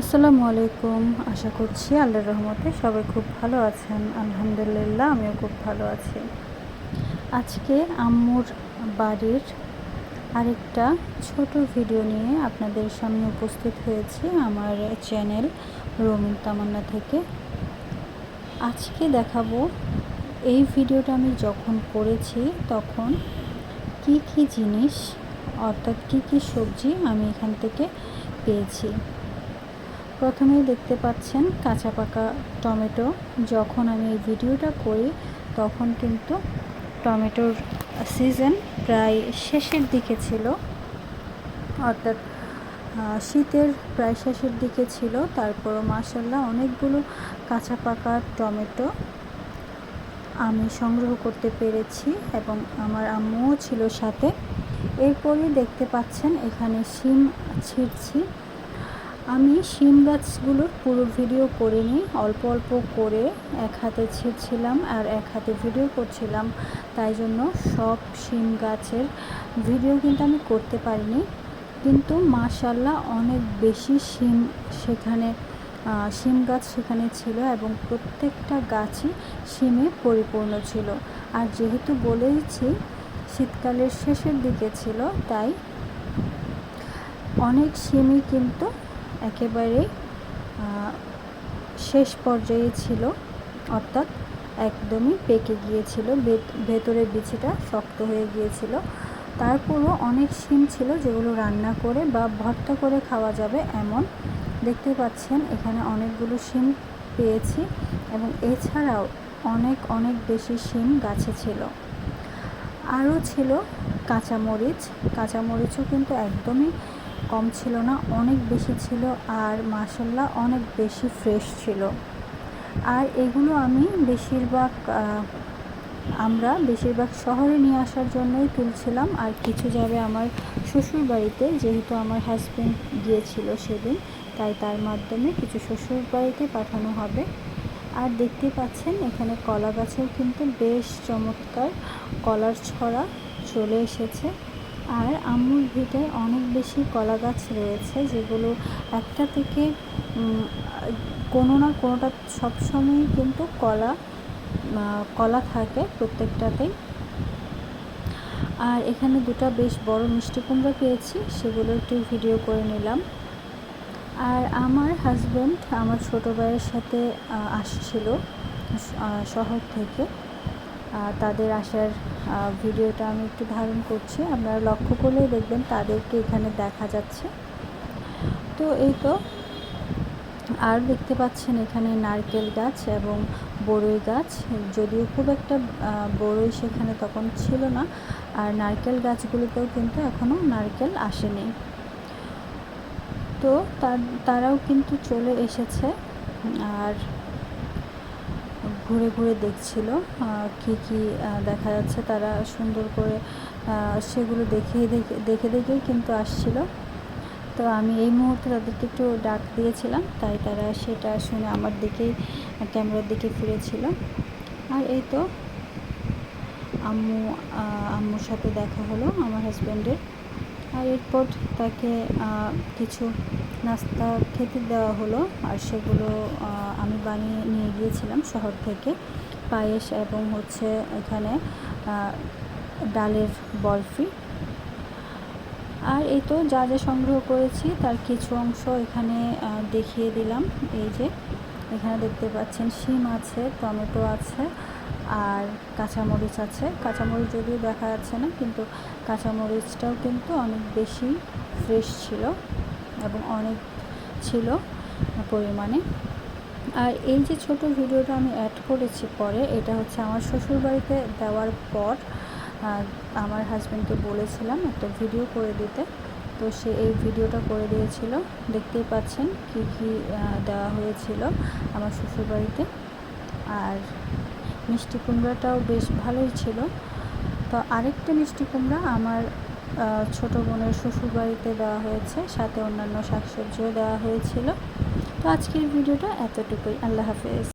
আসসালামু আলাইকুম। আশা করছি আল্লাহর রহমতে সবাই খুব ভালো আছেন। আলহামদুলিল্লাহ, আমিও খুব ভালো আছি। আজকে আম্মুর বাড়ির আরেকটা ছোট ভিডিও নিয়ে আপনাদের সামনে উপস্থিত হয়েছি আমার চ্যানেল রমিন তামান্না থেকে। আজকে দেখাবো এই ভিডিওটা আমি যখন করেছি তখন কি কি জিনিস অর্থাৎ কি কি সবজি আমি এখান থেকে পেয়েছি। প্রথমেই দেখতে পাচ্ছেন কাঁচা পাকা টমেটো। যখন আমি এই ভিডিওটা করি, তখন কিন্তু টমেটোর সিজন প্রায় শেষের দিকে ছিল। অর্থাৎ শীতের প্রায় শেষের দিকে ছিল। তারপরও মাসাল্লাহ অনেকগুলো কাঁচা পাকা টমেটো আমি সংগ্রহ করতে পেরেছি এবং আমার আম্মুও ছিল সাথে। এরপরই দেখতে পাচ্ছেন এখানে শিম ছিঁড়ছি। আমি শিম গাছগুলোর পুরো ভিডিও করিনি অল্প অল্প করে এক হাতে ছিঁড়ছিলাম আর এক হাতে ভিডিও করছিলাম। তাই জন্য সব শিম গাছের ভিডিও কিন্তু আমি করতে পারিনি। কিন্তু মাশাল্লাহ অনেক বেশি শিম সেখানে শিম গাছ সেখানে ছিল এবং প্রত্যেকটা গাছই শিমে পরিপূর্ণ ছিল। আর যেহেতু বলেইছি, শীতকালের শেষের দিকে ছিল, তাই অনেক শিমই কিন্তু একেবারে শেষ পর্যায়ে ছিল। অর্থাৎ একদমই পেকে গিয়েছিল। ভেতরের বিচিটা শক্ত হয়ে গিয়েছিল। তারপরও অনেক শিম ছিল যেগুলো রান্না করে বা ভর্তা করে খাওয়া যাবে এমন। দেখতে পাচ্ছেন, এখানে অনেকগুলো শিম পেয়েছি এবং এছাড়াও অনেক অনেক বেশি শিম গাছে ছিল। আরও ছিল কাঁচামরিচ। কাঁচামরিচও কিন্তু একদমই কম ছিল না, অনেক বেশি ছিল আর মাসাল্লাহ অনেক বেশি ফ্রেশ ছিল। আর এগুলো আমি বেশিরভাগ আমরা বেশিরভাগ শহরে নিয়ে আসার জন্যই তুলছিলাম। আর কিছু যাবে আমার শ্বশুর বাড়িতে যেহেতু আমার হাজব্যান্ড গিয়েছিল সেদিন, তাই তার মাধ্যমে কিছু শ্বশুর বাড়িতে পাঠানো হবে। আর দেখতে পাচ্ছেন, এখানে কলা গাছেও কিন্তু বেশ চমৎকার কলার ছড়া চলে এসেছে। আর আম্মুর ভিটায় অনেক বেশি কলা গাছ রয়েছে যেগুলো একটা থেকে কোনো না কোনোটা সবসময়ই কিন্তু কলা কলা থাকে প্রত্যেকটাতেই। আর এখানে দুটা বেশ বড় মিষ্টি কুমড়া পেয়েছি, সেগুলো একটু ভিডিও করে নিলাম। আর আমার হাজব্যান্ড আমার ছোটো ভাইয়ের সাথে আসছিল শহর থেকে। তাদের আসার ভিডিওটা আমি একটু ধারণ করছি। আপনারা লক্ষ্য করলেই দেখবেন তাদেরকে এখানে দেখা যাচ্ছে। তো এই তো, আর দেখতে পাচ্ছেন এখানে নারকেল গাছ এবং বড়ই গাছ। যদিও খুব একটা বড়ই সেখানে তখন ছিল না। আর নারকেল গাছগুলোতেও কিন্তু এখনও নারকেল আসেনি। তো তারাও কিন্তু চলে এসেছে। আর ঘুরে ঘুরে দেখছিল কি কি দেখা যাচ্ছে তারা সুন্দর করে সেগুলো দেখে দেখে দেখে দেখেই কিন্তু আসছিল। তো আমি এই মুহূর্তে তাদেরকে একটু ডাক দিয়েছিলাম, তাই তারা সেটা শুনে আমার দিকেই, ক্যামেরার দিকে ফিরেছিল। আর এই তো, আম্মু আম্মুর সাথে দেখা হলো, আমার হাজব্যান্ডের আর এরপর তাকে কিছু নাস্তা খেতে দেওয়া হলো। আর সেগুলো আমি বানিয়ে নিয়ে গিয়েছিলাম শহর থেকে। পায়েস এবং হচ্ছে এখানে ডালের বরফি। আর এই তো যা যা সংগ্রহ করেছি, তার কিছু অংশ এখানে দেখিয়ে দিলাম। এই যে এখানে দেখতে পাচ্ছেন শিম আছে, টমেটো আছে আর কাঁচামরিচ আছে। কাঁচামরিচ যদিও দেখা যাচ্ছে না, কিন্তু কাঁচামরিচটাও কিন্তু অনেক বেশি ফ্রেশ ছিল এবং অনেক ছিল পরিমাণে। আর এই যে ছোট ভিডিওটা আমি অ্যাড করেছি পরে, এটা হচ্ছে আমার শ্বশুর বাড়িতে দেওয়ার পর আমার হাজব্যান্ডকে বলেছিলাম একটা ভিডিও করে দিতে। তো সে এই ভিডিওটা করে দিয়েছিল। দেখতেই পাচ্ছেন কি কি দেওয়া হয়েছিল আমার শ্বশুরবাড়িতে। আর মিষ্টি কুমড়াটাও বেশ ভালোই ছিল। তো আরেকটা মিষ্টি কুমড়া আমার ছোট বোনের শ্বশুর বাড়িতে দেওয়া হয়েছে। সাথে অন্যান্য শাকসবজিও দেওয়া হয়েছিল। তো আজকের ভিডিওটা এতটুকুই। আল্লাহ হাফেজ।